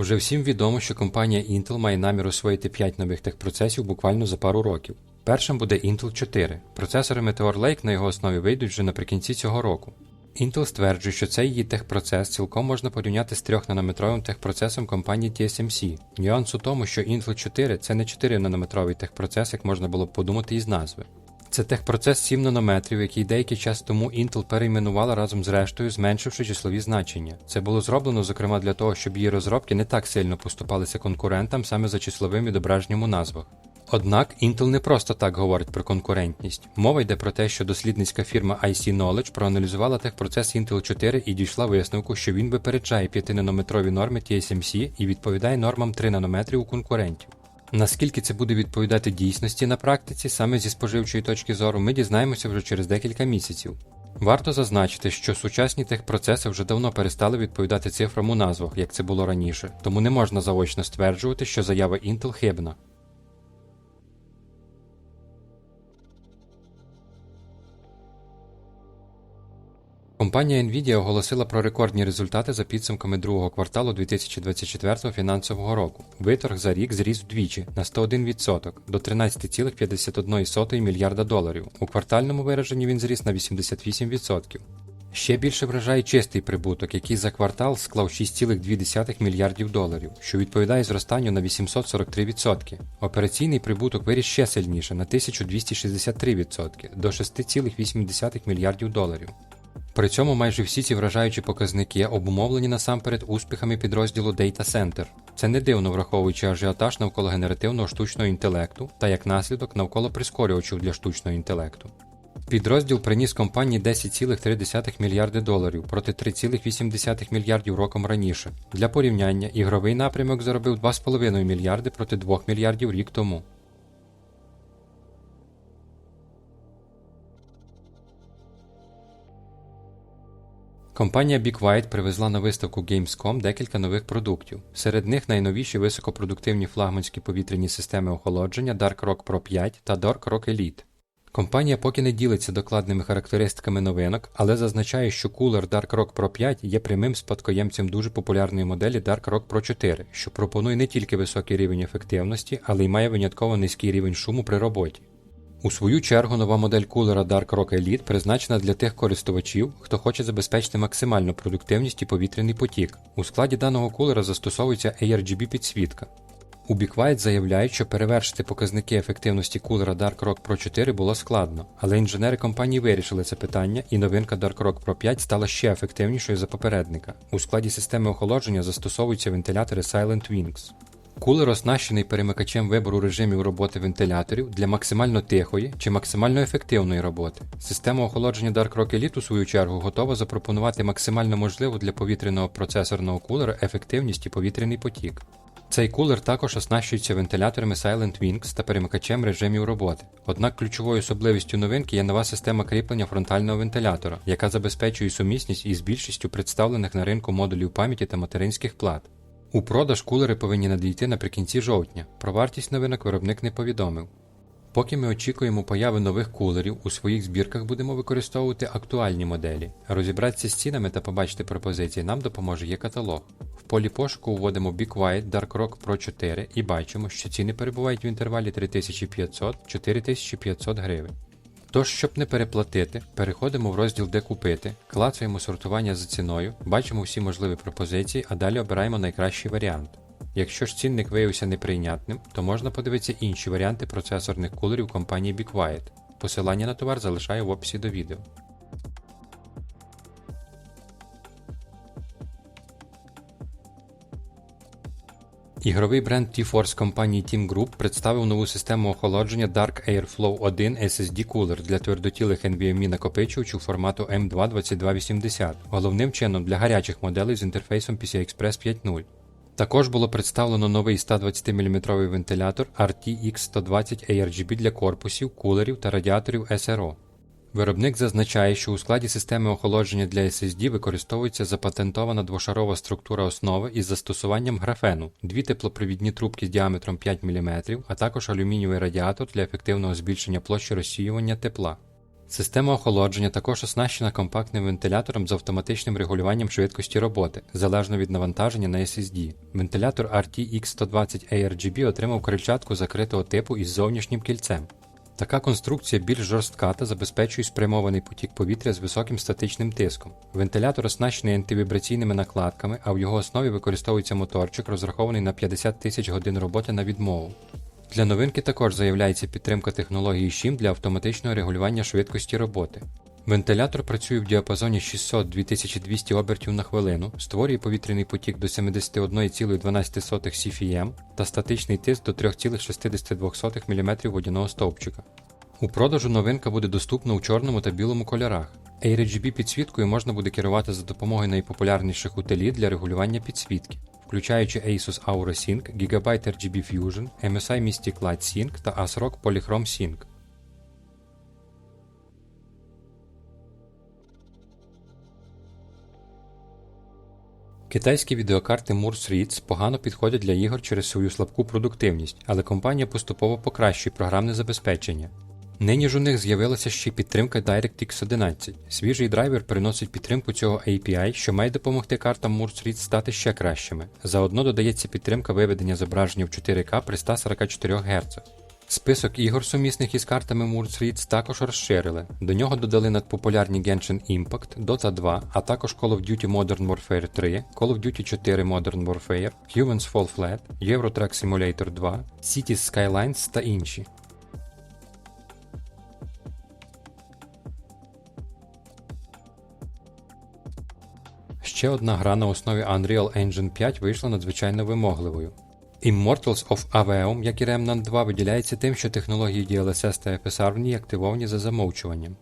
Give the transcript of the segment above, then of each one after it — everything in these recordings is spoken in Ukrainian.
Вже всім відомо, що компанія Intel має намір освоїти 5 нових техпроцесів буквально за пару років. Першим буде Intel 4. Процесори Meteor Lake на його основі вийдуть вже наприкінці цього року. Intel стверджує, що цей її техпроцес цілком можна порівняти з 3-нанометровим техпроцесом компанії TSMC. Нюанс у тому, що Intel 4 це не 4-нанометровий техпроцес, як можна було б подумати із назви. Це техпроцес 7 нанометрів, який деякий час тому Intel перейменувала разом з рештою, зменшивши числові значення. Це було зроблено, зокрема, для того, щоб її розробки не так сильно поступалися конкурентам саме за числовим відображенням у назвах. Однак Intel не просто так говорить про конкурентність. Мова йде про те, що дослідницька фірма IC Knowledge проаналізувала техпроцес Intel 4 і дійшла висновку, що він випереджає 5-нанометрові норми TSMC і відповідає нормам 3 нанометрів у конкурентів. Наскільки це буде відповідати дійсності на практиці, саме зі споживчої точки зору, ми дізнаємося вже через декілька місяців. Варто зазначити, що сучасні техпроцеси вже давно перестали відповідати цифрам у назвах, як це було раніше, тому не можна заочно стверджувати, що заява Intel хибна. Компанія Nvidia оголосила про рекордні результати за підсумками другого кварталу 2024 фінансового року. Виторг за рік зріс вдвічі на 101% до 13,51 мільярда доларів. У квартальному вираженні він зріс на 88%. Ще більше вражає чистий прибуток, який за квартал склав 6,2 мільярдів доларів, що відповідає зростанню на 843%. Операційний прибуток виріс ще сильніше на 1263% до 6,8 мільярдів доларів. При цьому майже всі ці вражаючі показники обумовлені насамперед успіхами підрозділу Data Center. Це не дивно враховуючи ажіотаж навколо генеративного штучного інтелекту та як наслідок навколо прискорювачів для штучного інтелекту. Підрозділ приніс компанії 10,3 мільярди доларів проти 3,8 мільярдів роком раніше. Для порівняння ігровий напрямок заробив 2,5 мільярди проти 2 мільярдів рік тому. Компанія BeQuiet привезла на виставку Gamescom декілька нових продуктів. Серед них найновіші високопродуктивні флагманські повітряні системи охолодження Dark Rock Pro 5 та Dark Rock Elite. Компанія поки не ділиться докладними характеристиками новинок, але зазначає, що кулер Dark Rock Pro 5 є прямим спадкоємцем дуже популярної моделі Dark Rock Pro 4, що пропонує не тільки високий рівень ефективності, але й має винятково низький рівень шуму при роботі. У свою чергу нова модель кулера Dark Rock Elite призначена для тих користувачів, хто хоче забезпечити максимальну продуктивність і повітряний потік. У складі даного кулера застосовується ARGB підсвітка. У BeQuiet заявляють, що перевершити показники ефективності кулера Dark Rock Pro 4 було складно, але інженери компанії вирішили це питання, і новинка Dark Rock Pro 5 стала ще ефективнішою за попередника. У складі системи охолодження застосовуються вентилятори Silent Wings. Кулер оснащений перемикачем вибору режимів роботи вентиляторів для максимально тихої чи максимально ефективної роботи. Система охолодження Dark Rock Elite, у свою чергу, готова запропонувати максимально можливу для повітряного процесорного кулера ефективність і повітряний потік. Цей кулер також оснащується вентиляторами Silent Wings та перемикачем режимів роботи. Однак ключовою особливістю новинки є нова система кріплення фронтального вентилятора, яка забезпечує сумісність із більшістю представлених на ринку модулів пам'яті та материнських плат. У продаж кулери повинні надійти наприкінці жовтня. Про вартість новинок виробник не повідомив. Поки ми очікуємо появи нових кулерів, у своїх збірках будемо використовувати актуальні моделі. Розібратися з цінами та побачити пропозиції нам допоможе є каталог. В полі пошуку вводимо Be Quiet Dark Rock Pro 4 і бачимо, що ціни перебувають в інтервалі 3500-4500 гривень. Тож, щоб не переплатити, переходимо в розділ Де купити, клацаємо сортування за ціною, бачимо всі можливі пропозиції, а далі обираємо найкращий варіант. Якщо ж цінник виявився неприйнятним, то можна подивитися інші варіанти процесорних кулерів компанії BeQuiet. Посилання на товар залишаю в описі до відео. Ігровий бренд T-Force компанії Team Group представив нову систему охолодження Dark Airflow 1 SSD Cooler для твердотілих NVMe накопичувачів формату M22280, головним чином для гарячих моделей з інтерфейсом PCI-Express 5.0. Також було представлено новий 120-мм вентилятор RTX 120 ARGB для корпусів, кулерів та радіаторів SRO. Виробник зазначає, що у складі системи охолодження для SSD використовується запатентована двошарова структура основи із застосуванням графену, дві теплопровідні трубки з діаметром 5 мм, а також алюмінієвий радіатор для ефективного збільшення площі розсіювання тепла. Система охолодження також оснащена компактним вентилятором з автоматичним регулюванням швидкості роботи, залежно від навантаження на SSD. Вентилятор RTX 120 ARGB отримав крильчатку закритого типу із зовнішнім кільцем. Така конструкція більш жорстка та забезпечує спрямований потік повітря з високим статичним тиском. Вентилятор оснащений антивібраційними накладками, а в його основі використовується моторчик, розрахований на 50 тисяч годин роботи на відмову. Для новинки також заявляється підтримка технології SHIM для автоматичного регулювання швидкості роботи. Вентилятор працює в діапазоні 600-2200 обертів на хвилину, створює повітряний потік до 71,12 CFM та статичний тиск до 3,62 мм водяного стовпчика. У продажу новинка буде доступна у чорному та білому кольорах. ARGB підсвіткою можна буде керувати за допомогою найпопулярніших утиліт для регулювання підсвітки, включаючи Asus Aura Sync, Gigabyte RGB Fusion, MSI Mystic Light Sync та ASRock Polychrome Sync. Китайські відеокарти Morse Ritz погано підходять для ігор через свою слабку продуктивність, але компанія поступово покращує програмне забезпечення. Нині ж у них з'явилася ще підтримка DirectX 11. Свіжий драйвер приносить підтримку цього API, що має допомогти картам Morse Ritz стати ще кращими. Заодно додається підтримка виведення зображення в 4К при 144 Гц. Список ігор, сумісних із картами Moors Ritz, також розширили. До нього додали надпопулярні Genshin Impact, Dota 2, а також Call of Duty Modern Warfare 3, Call of Duty 4 Modern Warfare, Humans Fall Flat, Euro Truck Simulator 2, Cities Skylines та інші. Ще одна гра на основі Unreal Engine 5 вийшла надзвичайно вимогливою. Immortals of Aveum, як і Remnant 2, виділяється тим, що технології DLSS та FSR в ній активовані за замовчуванням.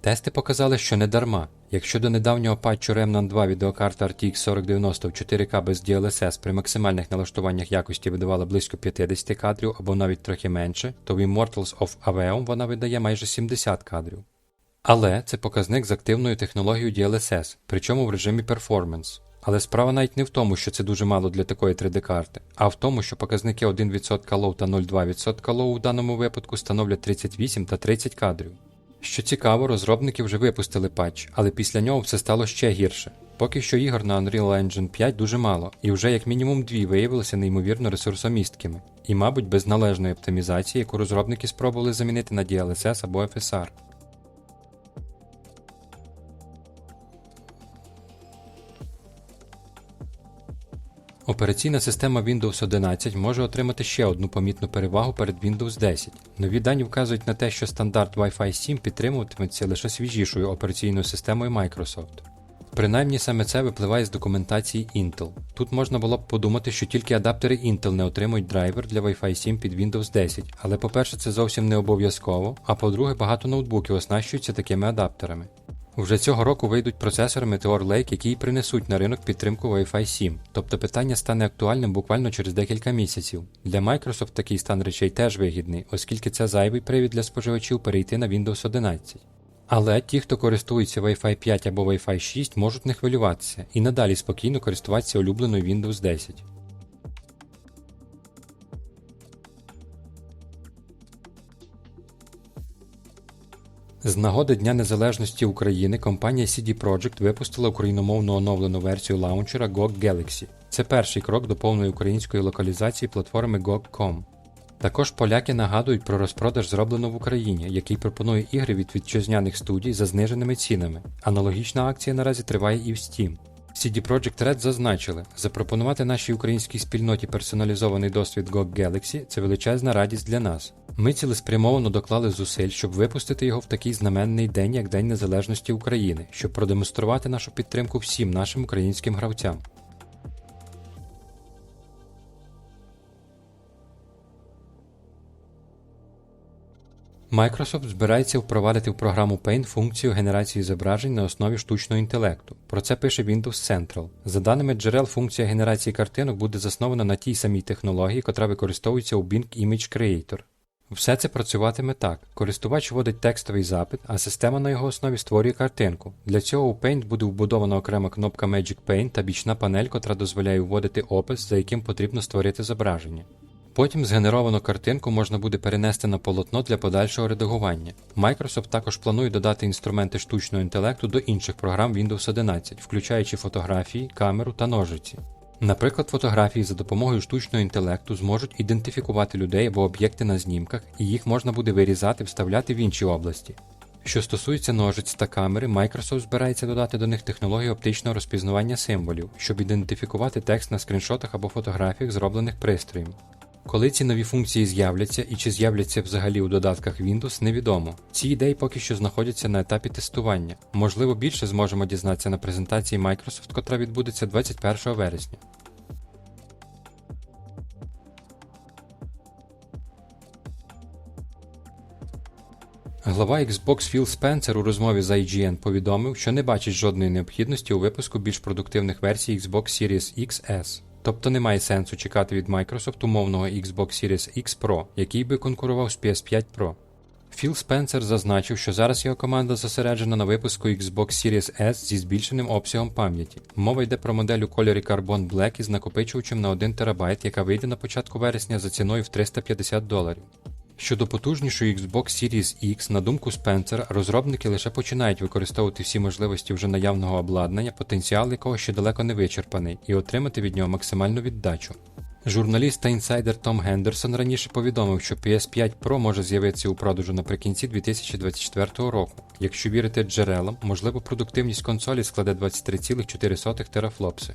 Тести показали, що не дарма. Якщо до недавнього патчу Remnant 2 відеокарта RTX 4090 в 4К без DLSS при максимальних налаштуваннях якості видавала близько 50 кадрів або навіть трохи менше, то в Immortals of Aveum вона видає майже 70 кадрів. Але це показник з активною технологією DLSS, причому в режимі Performance. Але справа навіть не в тому, що це дуже мало для такої 3D-карти, а в тому, що показники 1% лоу та 0,2% лоу у даному випадку становлять 38 та 30 кадрів. Що цікаво, розробники вже випустили патч, але після нього все стало ще гірше. Поки що ігор на Unreal Engine 5 дуже мало, і вже як мінімум дві виявилися неймовірно ресурсомісткими, і, мабуть, без належної оптимізації, яку розробники спробували замінити на DLSS або FSR. Операційна система Windows 11 може отримати ще одну помітну перевагу перед Windows 10. Нові дані вказують на те, що стандарт Wi-Fi 7 підтримуватиметься лише свіжішою операційною системою Microsoft. Принаймні саме це випливає з документації Intel. Тут можна було б подумати, що тільки адаптери Intel не отримують драйвер для Wi-Fi 7 під Windows 10, але по-перше, це зовсім не обов'язково, а по-друге, багато ноутбуків оснащуються такими адаптерами. Вже цього року вийдуть процесори Meteor Lake, які принесуть на ринок підтримку Wi-Fi 7, тобто питання стане актуальним буквально через декілька місяців. Для Microsoft такий стан речей теж вигідний, оскільки це зайвий привід для споживачів перейти на Windows 11. Але ті, хто користується Wi-Fi 5 або Wi-Fi 6, можуть не хвилюватися і надалі спокійно користуватися улюбленою Windows 10. З нагоди Дня Незалежності України компанія CD Projekt випустила україномовну оновлену версію лаунчера GOG Galaxy. Це перший крок до повної української локалізації платформи GOG.com. Також поляки нагадують про розпродаж зроблено в Україні, який пропонує ігри від вітчизняних студій за зниженими цінами. Аналогічна акція наразі триває і в Steam. CD Projekt Red зазначили, запропонувати нашій українській спільноті персоналізований досвід GOG Galaxy – це величезна радість для нас. Ми цілеспрямовано доклали зусиль, щоб випустити його в такий знаменний день, як День Незалежності України, щоб продемонструвати нашу підтримку всім нашим українським гравцям. Microsoft збирається впровадити в програму Paint функцію генерації зображень на основі штучного інтелекту. Про це пише Windows Central. За даними джерел, функція генерації картинок буде заснована на тій самій технології, котра використовується у Bing Image Creator. Все це працюватиме так: користувач вводить текстовий запит, а система на його основі створює картинку. Для цього у Paint буде вбудована окрема кнопка Magic Paint та бічна панель, котра дозволяє вводити опис, за яким потрібно створити зображення. Потім згенеровану картинку можна буде перенести на полотно для подальшого редагування. Microsoft також планує додати інструменти штучного інтелекту до інших програм Windows 11, включаючи фотографії, камеру та ножиці. Наприклад, фотографії за допомогою штучного інтелекту зможуть ідентифікувати людей або об'єкти на знімках, і їх можна буде вирізати, вставляти в інші області. Що стосується ножиць та камери, Microsoft збирається додати до них технологію оптичного розпізнавання символів, щоб ідентифікувати текст на скріншотах або фотографіях, зроблених пристроєм. Коли ці нові функції з'являться і чи з'являться взагалі у додатках Windows, невідомо. Ці ідеї поки що знаходяться на етапі тестування. Можливо, більше зможемо дізнатися на презентації Microsoft, котра відбудеться 21 вересня. Глава Xbox Філ Спенсер у розмові з IGN повідомив, що не бачить жодної необхідності у випуску більш продуктивних версій Xbox Series XS. Тобто немає сенсу чекати від Microsoft умовного Xbox Series X Pro, який би конкурував з PS5 Pro. Філ Спенсер зазначив, що зараз його команда зосереджена на випуску Xbox Series S зі збільшеним обсягом пам'яті. Мова йде про модель у кольорі Carbon Black із накопичувачем на 1 ТБ, яка вийде на початку вересня за ціною в 350 доларів. Щодо потужнішої Xbox Series X, на думку Спенсера, розробники лише починають використовувати всі можливості вже наявного обладнання, потенціал якого ще далеко не вичерпаний, і отримати від нього максимальну віддачу. Журналіст та інсайдер Том Гендерсон раніше повідомив, що PS5 Pro може з'явитися у продажу наприкінці 2024 року. Якщо вірити джерелам, можливо, продуктивність консолі складе 23,4 терафлопси.